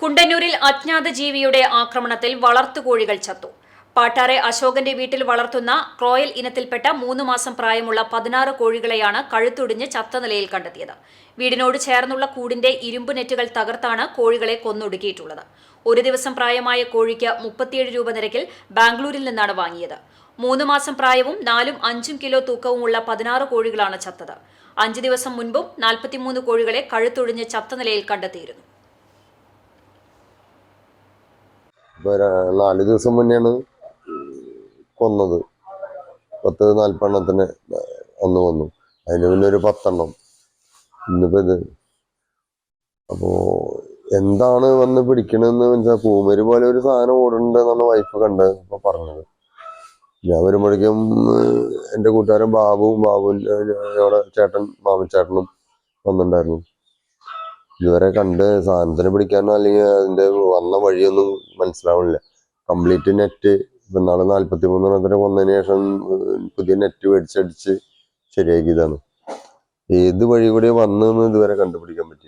കുണ്ടന്നൂരിൽ അജ്ഞാത ജീവിയുടെ ആക്രമണത്തിൽ വളർത്തുകോഴികൾ ചത്തു. പാട്ടാറെ അശോകന്റെ വീട്ടിൽ വളർത്തുന്ന ക്രോയൽ ഇനത്തിൽപ്പെട്ട മൂന്ന് മാസം പ്രായമുള്ള പതിനാറ് കോഴികളെയാണ് കഴുത്തൊടിഞ്ഞ് ചത്ത നിലയിൽ കണ്ടെത്തിയത്. വീടിനോട് ചേർന്നുള്ള കൂടിന്റെ ഇരുമ്പ് നെറ്റുകൾ തകർത്താണ് കോഴികളെ കൊന്നൊടുക്കിയിട്ടുള്ളത്. ഒരു ദിവസം പ്രായമായ കോഴിക്ക് മുപ്പത്തിയേഴ് രൂപ നിരക്കിൽ ബാംഗ്ലൂരിൽ നിന്നാണ് വാങ്ങിയത്. മൂന്ന് മാസം പ്രായവും നാലും അഞ്ചും കിലോ തൂക്കവുമുള്ള പതിനാറ് കോഴികളാണ് ചത്തത്. അഞ്ച് ദിവസം മുൻപും നാൽപ്പത്തിമൂന്ന് കോഴികളെ കഴുത്തൊടിഞ്ഞ് ചത്ത നിലയിൽ കണ്ടെത്തിയിരുന്നു. നാല് ദിവസം മുന്നെയാണ് കൊന്നത്. പത്ത് നാൽപ്പെണ്ണത്തിന് അന്ന് കൊന്നു. അതിന് പിന്നെ ഒരു പത്തെണ്ണം. ഇന്നിപ്പോ ഇത് അപ്പോ എന്താണ് വന്ന് പിടിക്കണെന്ന് വെച്ചാൽ പൂമര് പോലെ ഒരു സാധനം ഓടുന്നുണ്ട് എന്നാണ് വൈഫ് കണ്ട് അപ്പൊ പറഞ്ഞത്. ഞാൻ വരുമ്പോഴേക്കും എന്റെ കൂട്ടുകാരൻ ബാബുവും ബാബുവിന്റെ ചേട്ടൻ മാമച്ചേട്ടനും വന്നിട്ടുണ്ടായിരുന്നു. ഇതുവരെ കണ്ട് സാധനത്തിന് പിടിക്കാനോ അല്ലെങ്കിൽ അതിന്റെ വന്ന വഴിയൊന്നും മനസ്സിലാവണില്ല. കംപ്ലീറ്റ് നെറ്റ് ഇപ്പൊ നാളെ നാല്പത്തി മൂന്നെണ്ണത്തിന് കൊന്നതിന് ശേഷം പുതിയ നെറ്റ് മേടിച്ചടിച്ച് ശരിയാക്കിയതാണ്. ഏത് വഴി കൂടി വന്നെന്ന് ഇതുവരെ കണ്ടുപിടിക്കാൻ പറ്റിയിട്ടില്ല